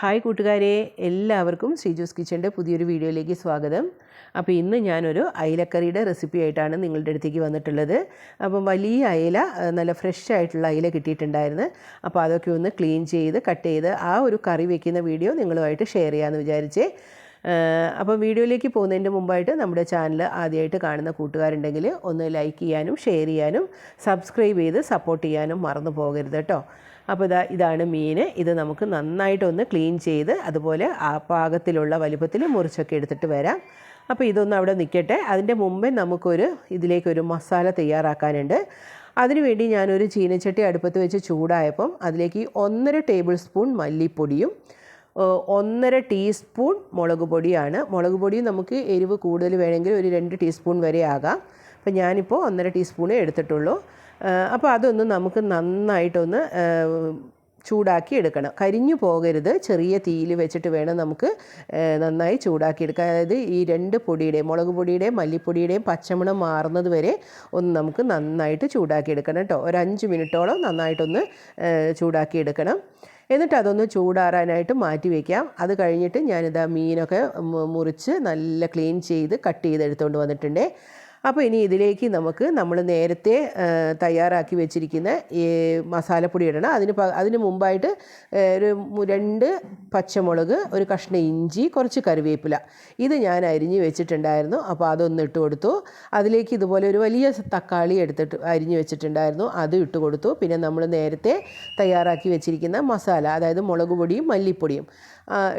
Hi കൂട്ടുകാരെ എല്ലാവർക്കും ശ്രീജൂസ് കിച്ചന്റെ പുതിയൊരു വീഡിയോയിലേക്ക് സ്വാഗതം. അപ്പോൾ ഇന്ന് ഞാനൊരു അയിലക്കറിയുടെ റെസിപ്പി ആയിട്ടാണ് നിങ്ങളുടെ അടുത്തേക്ക് വന്നിട്ടുള്ളത്. അപ്പം വലിയ അയില നല്ല ഫ്രഷ് ആയിട്ടുള്ള അയില കിട്ടിയിട്ടുണ്ടായിരുന്നു. അപ്പോൾ അതൊക്കെ ഒന്ന് ക്ലീൻ ചെയ്ത് കട്ട് ചെയ്ത് ആ ഒരു കറി വെക്കുന്ന വീഡിയോ നിങ്ങളുമായിട്ട് ഷെയർ ചെയ്യാമെന്ന് വിചാരിച്ചേ. അപ്പോൾ വീഡിയോയിലേക്ക് പോകുന്നതിന്റെ മുമ്പായിട്ട് നമ്മുടെ ചാനൽ ആദ്യമായിട്ട് കാണുന്ന കൂട്ടുകാരുണ്ടെങ്കിൽ ഒന്ന് ലൈക്ക് ചെയ്യാനും ഷെയർ ചെയ്യാനും സബ്സ്ക്രൈബ് ചെയ്ത് സപ്പോർട്ട് ചെയ്യാനും മറന്നു പോകരുത് കേട്ടോ. അപ്പോൾ ഇതാ ഇതാണ് മീൻ. ഇത് നമുക്ക് നന്നായിട്ടൊന്ന് ക്ലീൻ ചെയ്ത് അതുപോലെ ആ പാകത്തിലുള്ള വലുപ്പത്തിൽ മുറിച്ചൊക്കെ എടുത്തിട്ട് വരാം. അപ്പോൾ ഇതൊന്ന് അവിടെ നിൽക്കട്ടെ. അതിന്റെ മുമ്പേ നമുക്കൊരു ഇതിലേക്കൊരു മസാല തയ്യാറാക്കാനുണ്ട്. അതിനുവേണ്ടി ഞാനൊരു ചീനച്ചട്ടി അടുപ്പത്ത് വെച്ച് ചൂടായപ്പം അതിലേക്ക് ഒന്നര ടേബിൾ സ്പൂൺ മല്ലിപ്പൊടിയും ഒന്നര ടീസ്പൂൺ മുളക് പൊടിയാണ്. മുളക് പൊടി നമുക്ക് എരിവ് കൂടുതൽ വേണമെങ്കിൽ ഒരു രണ്ട് ടീസ്പൂൺ വരെ ആകാം. അപ്പോൾ ഞാനിപ്പോൾ ഒന്നര ടീസ്പൂണേ എടുത്തിട്ടുള്ളൂ. അപ്പോൾ അതൊന്ന് നമുക്ക് നന്നായിട്ടൊന്ന് ചൂടാക്കി എടുക്കണം. കരിഞ്ഞു പോകരുത്. ചെറിയ തീയിൽ വെച്ചിട്ട് വേണം നമുക്ക് നന്നായി ചൂടാക്കി എടുക്കാൻ. അതായത് ഈ രണ്ട് പൊടിയുടെയും മുളക് പൊടിയുടെയും മല്ലിപ്പൊടിയുടെയും പച്ചമണം മാറുന്നത് വരെ ഒന്ന് നമുക്ക് നന്നായിട്ട് ചൂടാക്കി എടുക്കണം കേട്ടോ. ഒരു അഞ്ച് മിനിറ്റോളം നന്നായിട്ടൊന്ന് ചൂടാക്കി എടുക്കണം. എന്നിട്ട് അതൊന്ന് ചൂടാറാനായിട്ട് മാറ്റി വയ്ക്കാം അത് കഴിഞ്ഞിട്ട് ഞാനിതാ മീനൊക്കെ മുറിച്ച് നല്ല ക്ലീൻ ചെയ്ത് കട്ട് ചെയ്ത് എടുത്തുകൊണ്ട് വന്നിട്ടുണ്ട്. അപ്പോൾ ഇനി ഇതിലേക്ക് നമുക്ക് നമ്മൾ നേരത്തെ തയ്യാറാക്കി വെച്ചിരിക്കുന്ന ഈ മസാലപ്പൊടി ഇടണം. അതിന് അതിന് മുമ്പായിട്ട് ഒരു രണ്ട് പച്ചമുളക് ഒരു കഷ്ണം ഇഞ്ചി കുറച്ച് കറിവേപ്പില. ഇത് ഞാൻ അരിഞ്ഞ് വെച്ചിട്ടുണ്ടായിരുന്നു. അപ്പോൾ അതൊന്ന് ഇട്ട് കൊടുത്തു. അതിലേക്ക് ഇതുപോലെ ഒരു വലിയ തക്കാളി എടുത്തിട്ട് അരിഞ്ഞ് വെച്ചിട്ടുണ്ടായിരുന്നു. അത് ഇട്ട് കൊടുത്തു. പിന്നെ നമ്മൾ നേരത്തെ തയ്യാറാക്കി വെച്ചിരിക്കുന്ന മസാല അതായത് മുളക് പൊടിയും മല്ലിപ്പൊടിയും.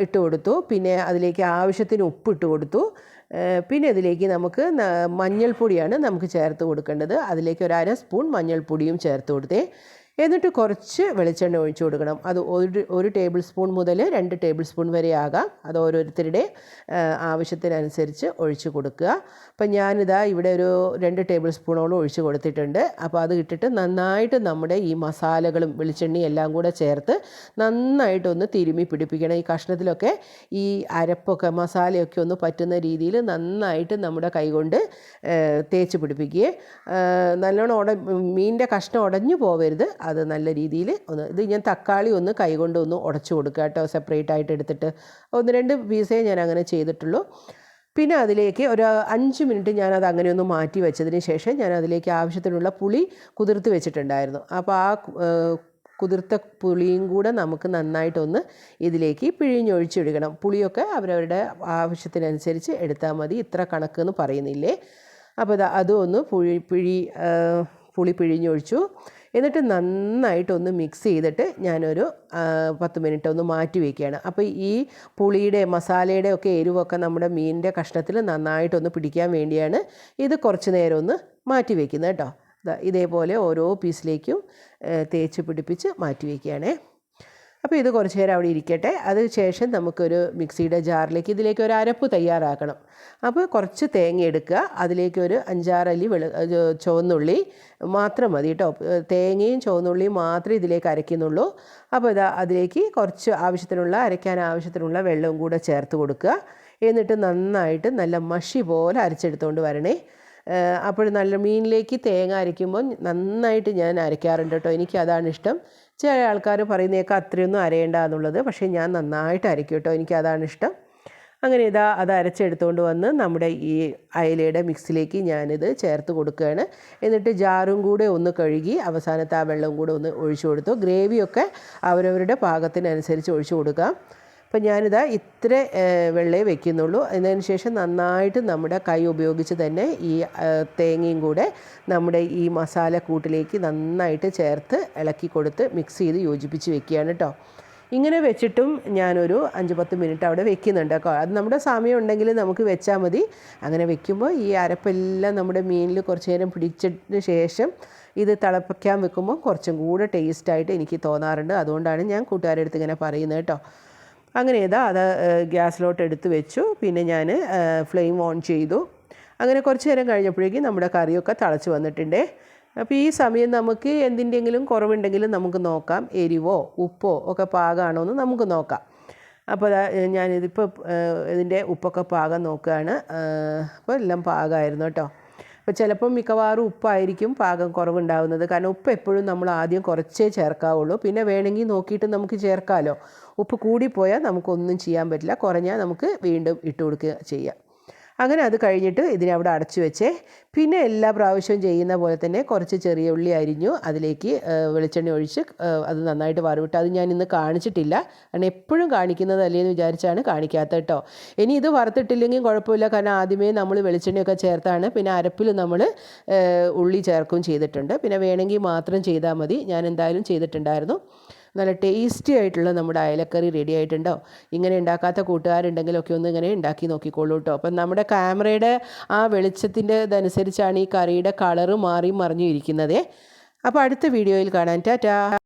ഇട്ട് കൊടുത്തു. പിന്നെ അതിലേക്ക് ആവശ്യത്തിന് ഉപ്പ് ഇട്ട് കൊടുത്തു. പിന്നെ ഇതിലേക്ക് നമുക്ക് മഞ്ഞൾപ്പൊടിയാണ് നമുക്ക് ചേർത്ത് കൊടുക്കേണ്ടത്. അതിലേക്ക് ഒരു അര സ്പൂൺ മഞ്ഞൾപ്പൊടിയും ചേർത്ത് കൊടുത്തേ. എന്നിട്ട് കുറച്ച് വെളിച്ചെണ്ണ ഒഴിച്ചു കൊടുക്കണം. അത് ഒരു ഒരു ടേബിൾ സ്പൂൺ മുതൽ രണ്ട് ടേബിൾ സ്പൂൺ വരെ ആകാം. അത് ഓരോരുത്തരുടെ ആവശ്യത്തിനനുസരിച്ച് ഒഴിച്ച് കൊടുക്കുക. അപ്പം ഞാനിതാ ഇവിടെ ഒരു രണ്ട് ടേബിൾ സ്പൂണോളം ഒഴിച്ച് കൊടുത്തിട്ടുണ്ട്. അപ്പോൾ അത് ഇട്ടിട്ട് നന്നായിട്ട് നമ്മുടെ ഈ മസാലകളും വെളിച്ചെണ്ണയും എല്ലാം കൂടെ ചേർത്ത് നന്നായിട്ടൊന്ന് തിരുമി പിടിപ്പിക്കണം. ഈ കഷ്ണത്തിലൊക്കെ ഈ അരപ്പൊക്കെ മസാലയൊക്കെ ഒന്ന് പറ്റുന്ന രീതിയിൽ നന്നായിട്ട് നമ്മുടെ കൈകൊണ്ട് തേച്ച് പിടിപ്പിക്കുകയെ. നല്ലോണം ഉട മീനിന്റെ കഷ്ണം ഉടഞ്ഞു പോവരുത്. അത് നല്ല രീതിയിൽ ഒന്ന് ഇത് ഞാൻ തക്കാളി ഒന്ന് കൈകൊണ്ട് ഒന്ന് ഉടച്ചു കൊടുക്കുക കേട്ടോ സെപ്പറേറ്റ് ആയിട്ട് എടുത്തിട്ട്. ഒന്ന് രണ്ട് പീസേ ഞാൻ അങ്ങനെ ചെയ്തിട്ടുള്ളൂ. പിന്നെ അതിലേക്ക് ഒരു അഞ്ച് മിനിറ്റ് ഞാനത് അങ്ങനെ ഒന്ന് മാറ്റി വെച്ചതിന് ശേഷം ഞാൻ അതിലേക്ക് ആവശ്യത്തിനുള്ള പുളി കുതിർത്ത് വെച്ചിട്ടുണ്ടായിരുന്നു. അപ്പോൾ ആ കുതിർത്ത പുളിയും കൂടെ നമുക്ക് നന്നായിട്ടൊന്ന് ഇതിലേക്ക് പിഴിഞ്ഞൊഴിച്ചിടുകണം പുളിയൊക്കെ അവരവരുടെ ആവശ്യത്തിനനുസരിച്ച് എടുത്താൽ മതി. ഇത്ര കണക്ക് എന്ന് പറയുന്നില്ലേ അപ്പോൾ അതും ഒന്ന് പുഴി പിഴി പുളി പിഴിഞ്ഞൊഴിച്ചു. എന്നിട്ട് നന്നായിട്ടൊന്ന് മിക്സ് ചെയ്തിട്ട് ഞാനൊരു പത്ത് മിനിറ്റ് ഒന്ന് മാറ്റി വയ്ക്കുകയാണ് അപ്പോൾ ഈ പുളിയുടെ മസാലയുടെ ഒക്കെ എരിവൊക്കെ നമ്മുടെ മീനിന്റെ കഷ്ണത്തിൽ നന്നായിട്ടൊന്ന് പിടിക്കാൻ വേണ്ടിയാണ് ഇത് കുറച്ച് നേരം ഒന്ന് മാറ്റി വയ്ക്കുന്നത് കേട്ടോ. ഇതേപോലെ ഓരോ പീസിലേക്കും തേച്ച് പിടിപ്പിച്ച് മാറ്റി വയ്ക്കുകയാണേ അപ്പോൾ ഇത് കുറച്ച് നേരം അവിടെ ഇരിക്കട്ടെ. അത് ശേഷം നമുക്കൊരു മിക്സിയുടെ ജാറിലേക്ക് ഇതിലേക്ക് ഒരു അരപ്പ് തയ്യാറാക്കണം. അപ്പോൾ കുറച്ച് തേങ്ങ എടുക്കുക. അതിലേക്ക് ഒരു അഞ്ചാറല്ലി വെളു ചുവന്നുള്ളി മാത്രം മതി കേട്ടോ. തേങ്ങയും ചുവന്നുള്ളിയും മാത്രമേ ഇതിലേക്ക് അരയ്ക്കുന്നുള്ളൂ. അപ്പോൾ ഇതാ അതിലേക്ക് കുറച്ച് ആവശ്യത്തിനുള്ള അരയ്ക്കാൻ ആവശ്യത്തിനുള്ള വെള്ളവും കൂടെ ചേർത്ത് കൊടുക്കുക. എന്നിട്ട് നന്നായിട്ട് നല്ല മഷി പോലെ അരച്ചെടുത്തുകൊണ്ട് വരണേ. അപ്പോൾ നല്ല മീനിലേക്ക് തേങ്ങ അരയ്ക്കുമ്പോൾ നന്നായിട്ട് ഞാൻ അരയ്ക്കാറുണ്ട് കേട്ടോ. എനിക്ക് അതാണ് ഇഷ്ടം. ചില ആൾക്കാർ പറയുന്നേക്കാം അത്രയൊന്നും അരയേണ്ട എന്നുള്ളത് പക്ഷേ ഞാൻ നന്നായിട്ട് അരയ്ക്കും കേട്ടോ. എനിക്ക് അതാണ് ഇഷ്ടം. അങ്ങനെ ഇതാ അത് അരച്ചെടുത്തുകൊണ്ട് വന്ന് നമ്മുടെ ഈ അയലയുടെ മിക്സിലേക്ക് ഞാനിത് ചേർത്ത് കൊടുക്കുകയാണ്. എന്നിട്ട് ജാറും കൂടെ ഒന്ന് കഴുകി അവസാനത്തെ ആ വെള്ളം കൂടെ ഒന്ന് ഒഴിച്ചു കൊടുത്തു. ഗ്രേവിയൊക്കെ അവരവരുടെ പാകത്തിനനുസരിച്ച് ഒഴിച്ചു കൊടുക്കാം. അപ്പം ഞാനിതാ ഇത്ര വെള്ളേ വെക്കുന്നുള്ളൂ. അതിനു ശേഷം നന്നായിട്ട് നമ്മുടെ കൈ ഉപയോഗിച്ച് തന്നെ ഈ തേങ്ങയും കൂടെ നമ്മുടെ ഈ മസാല കൂട്ടിലേക്ക് നന്നായിട്ട് ചേർത്ത് ഇളക്കി കൊടുത്ത് മിക്സ് ചെയ്ത് യോജിപ്പിച്ച് വെക്കുകയാണ് കേട്ടോ ഇങ്ങനെ വെച്ചിട്ടും ഞാനൊരു അഞ്ച് പത്ത് മിനിറ്റ് അവിടെ വെക്കുന്നുണ്ട് കേട്ടോ അത് നമ്മുടെ സമയം ഉണ്ടെങ്കിൽ നമുക്ക് വെച്ചാൽ മതി. അങ്ങനെ വെക്കുമ്പോൾ ഈ അരപ്പെല്ലാം നമ്മുടെ മീനിൽ കുറച്ച് നേരം പിടിച്ചതിന് ശേഷം ഇത് തിളപ്പിക്കാൻ വെക്കുമ്പോൾ കുറച്ചും കൂടെ ടേസ്റ്റായിട്ട് എനിക്ക് തോന്നാറുണ്ട്. അതുകൊണ്ടാണ് ഞാൻ കൂട്ടുകാരുടെ അടുത്ത് ഇങ്ങനെ പറയുന്നത് കേട്ടോ അങ്ങനെ ഇതാ അത് ഗ്യാസിലോട്ട് എടുത്ത് വെച്ചു. പിന്നെ ഞാൻ ഫ്ലെയിം ഓൺ ചെയ്തു. അങ്ങനെ കുറച്ച് നേരം കഴിഞ്ഞപ്പോഴേക്കും നമ്മുടെ കറിയൊക്കെ തിളച്ച് വന്നിട്ടുണ്ട്. അപ്പോൾ ഈ സമയം നമുക്ക് എന്തിന്റെങ്കിലും കുറവുണ്ടെങ്കിലും നമുക്ക് നോക്കാം. എരിവോ ഉപ്പോ ഒക്കെ പാകമാണോ എന്ന് നമുക്ക് നോക്കാം. അപ്പോൾ ഞാനിതിപ്പോൾ ഇതിന്റെ ഉപ്പൊക്കെ പാകം നോക്കുകയാണ്. അപ്പോൾ എല്ലാം പാകമായിരുന്നു കേട്ടോ. അപ്പോൾ ചിലപ്പം മിക്കവാറും ഉപ്പായിരിക്കും പാകം കുറവുണ്ടാവുന്നത്. കാരണം ഉപ്പ് എപ്പോഴും നമ്മൾ ആദ്യം കുറച്ചേ ചേർക്കാവുള്ളൂ. പിന്നെ വേണമെങ്കിൽ നോക്കിയിട്ട് നമുക്ക് ചേർക്കാമല്ലോ ഉപ്പ് കൂടിപ്പോയാൽ നമുക്കൊന്നും ചെയ്യാൻ പറ്റില്ല. കുറഞ്ഞാൽ നമുക്ക് വീണ്ടും ഇട്ട് കൊടുക്കുക ചെയ്യാം. അങ്ങനെ അത് കഴിഞ്ഞിട്ട് ഇതിനെ അവിടെ അടച്ചു വെച്ചേ. പിന്നെ എല്ലാ പ്രാവശ്യവും ചെയ്യുന്ന പോലെ തന്നെ കുറച്ച് ചെറിയ ഉള്ളി അരിഞ്ഞു അതിലേക്ക് വെളിച്ചെണ്ണ ഒഴിച്ച് അത് നന്നായിട്ട് വറവിട്ട് അത് ഞാൻ ഇന്ന് കാണിച്ചിട്ടില്ല. കാരണം എപ്പോഴും കാണിക്കുന്നതല്ലേ എന്ന് വിചാരിച്ചാണ് കാണിക്കാത്ത കേട്ടോ. ഇനി ഇത് വറുത്തിട്ടില്ലെങ്കിൽ കുഴപ്പമില്ല. കാരണം ആദ്യമേ നമ്മൾ വെളിച്ചെണ്ണയൊക്കെ ചേർത്താണ്. പിന്നെ അരപ്പിൽ നമ്മൾ ഉള്ളി ചേർക്കും ചെയ്തിട്ടുണ്ട്. പിന്നെ വേണമെങ്കിൽ മാത്രം ചെയ്താൽ മതി. ഞാൻ എന്തായാലും ചെയ്തിട്ടുണ്ടായിരുന്നു. നല്ല ടേസ്റ്റി ആയിട്ടുള്ള നമ്മുടെ അയലക്കറി റെഡി ആയിട്ടുണ്ടോ? ഇങ്ങനെ ഉണ്ടാക്കാത്ത കൂട്ടുകാരുണ്ടെങ്കിലൊക്കെ ഒന്ന് ഇങ്ങനെ ഉണ്ടാക്കി നോക്കിക്കോളൂ കേട്ടോ അപ്പം നമ്മുടെ ക്യാമറയുടെ ആ വെളിച്ചത്തിന്റെ ഇതനുസരിച്ചാണ് ഈ കറിയുടെ കളറ് മാറി മറിഞ്ഞു ഇരിക്കുന്നത് അപ്പോൾ അടുത്ത വീഡിയോയിൽ കാണാൻ ടാറ്റാ!